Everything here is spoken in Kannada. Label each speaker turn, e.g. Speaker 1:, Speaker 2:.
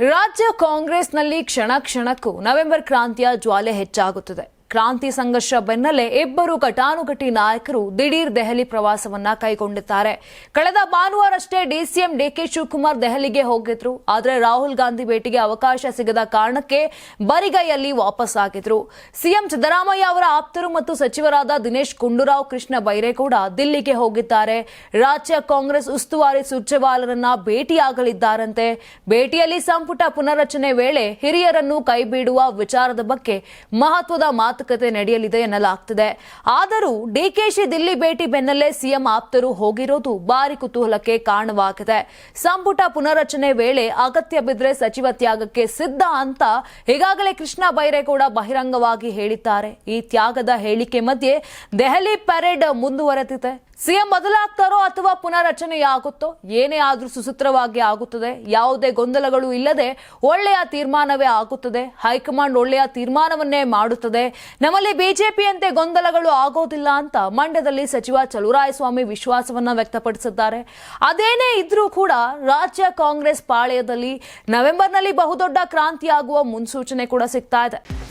Speaker 1: ರಾಜ್ಯ ಕಾಂಗ್ರೆಸ್ನಲ್ಲಿ ಕ್ಷಣ ಕ್ಷಣಕ್ಕೂ ನವೆಂಬರ್ ಕ್ರಾಂತಿಯ ಜ್ವಾಲೆ ಹೆಚ್ಚಾಗುತ್ತದೆ. ಕ್ರಾಂತಿ ಸಂಘರ್ಷ ಬೆನ್ನಲ್ಲೇ ಇಬ್ಬರು ಘಟಾನುಘಟಿ ನಾಯಕರು ದಿಢೀರ್ ದೆಹಲಿ ಪ್ರವಾಸವನ್ನ ಕೈಗೊಂಡಿದ್ದಾರೆ. ಕಳೆದ ಭಾನುವಾರಷ್ಟೇ ಡಿಸಿಎಂ ಡಿಕೆ ಶಿವಕುಮಾರ್ ದೆಹಲಿಗೆ ಹೋಗಿದ್ರು. ಆದರೆ ರಾಹುಲ್ ಗಾಂಧಿ ಭೇಟಿಗೆ ಅವಕಾಶ ಸಿಗದ ಕಾರಣಕ್ಕೆ ಬರಿಗೈಯಲ್ಲಿ ವಾಪಸ್ ಆಗಿದ್ರು. ಸಿಎಂ ಸಿದ್ದರಾಮಯ್ಯ ಅವರ ಆಪ್ತರು ಮತ್ತು ಸಚಿವರಾದ ದಿನೇಶ್ ಗುಂಡೂರಾವ್ ಕೃಷ್ಣ ಬೈರೇಗೌಡ ದಿಲ್ಲಿಗೆ ಹೋಗಿದ್ದಾರೆ. ರಾಜ್ಯ ಕಾಂಗ್ರೆಸ್ ಉಸ್ತುವಾರಿ ಸುರ್ಜೇವಾಲರನ್ನ ಭೇಟಿಯಾಗಲಿದ್ದಾರಂತೆ. ಭೇಟಿಯಲ್ಲಿ ಸಂಪುಟ ಪುನರಚನೆ ವೇಳೆ ಹಿರಿಯರನ್ನು ಕೈಬಿಡುವ ವಿಚಾರದ ಬಗ್ಗೆ ಮಹತ್ವದ ಮಾತುಕತೆ ನಡೆಯಲಿದೆ ಎನ್ನಲಾಗ್ತಿದೆ. ಆದರೂ ಡಿಕೆಶಿ ದಿಲ್ಲಿ ಭೇಟಿ ಬೆನ್ನಲ್ಲೇ ಸಿಎಂ ಆಪ್ತರು ಹೋಗಿರೋದು ಭಾರಿ ಕುತೂಹಲಕ್ಕೆ ಕಾರಣವಾಗಿದೆ. ಸಂಪುಟ ಪುನರಚನೆ ವೇಳೆ ಅಗತ್ಯ ಬಿದ್ರೆ ಸಚಿವ ತ್ಯಾಗಕ್ಕೆ ಸಿದ್ಧ ಅಂತ ಈಗಾಗಲೇ ಕೃಷ್ಣ ಬೈರೇಗೌಡ ಬಹಿರಂಗವಾಗಿ ಹೇಳಿದ್ದಾರೆ. ಈ ತ್ಯಾಗದ ಹೇಳಿಕೆ ಮಧ್ಯೆ ದೆಹಲಿ ಪರೇಡ್ ಮುಂದುವರೆದಿದೆ. ಸಿಎಂ ಬದಲಾಗ್ತಾರೋ ಅಥವಾ ಪುನರಚನೆಯಾಗುತ್ತೋ ಏನೇ ಆದರೂ ಸುಸೂತ್ರವಾಗಿ ಆಗುತ್ತದೆ. ಯಾವುದೇ ಗೊಂದಲಗಳು ಇಲ್ಲದೆ ಒಳ್ಳೆಯ ತೀರ್ಮಾನವೇ ಆಗುತ್ತದೆ. ಹೈಕಮಾಂಡ್ ಒಳ್ಳೆಯ ತೀರ್ಮಾನವನ್ನೇ ಮಾಡುತ್ತದೆ. ನಮ್ಮಲ್ಲಿ ಬಿಜೆಪಿಯಂತೆ ಗೊಂದಲಗಳು ಆಗೋದಿಲ್ಲ ಅಂತ ಮಂಡ್ಯದಲ್ಲಿ ಸಚಿವ ಚಲುರಾಯಸ್ವಾಮಿ ವಿಶ್ವಾಸವನ್ನ ವ್ಯಕ್ತಪಡಿಸಿದ್ದಾರೆ. ಅದೇನೇ ಇದ್ರೂ ಕೂಡ ರಾಜ್ಯ ಕಾಂಗ್ರೆಸ್ ಪಾಳ್ಯದಲ್ಲಿ ನವೆಂಬರ್ನಲ್ಲಿ ಬಹುದೊಡ್ಡ ಕ್ರಾಂತಿಯಾಗುವ ಮುನ್ಸೂಚನೆ ಕೂಡ ಸಿಗ್ತಾ ಇದೆ.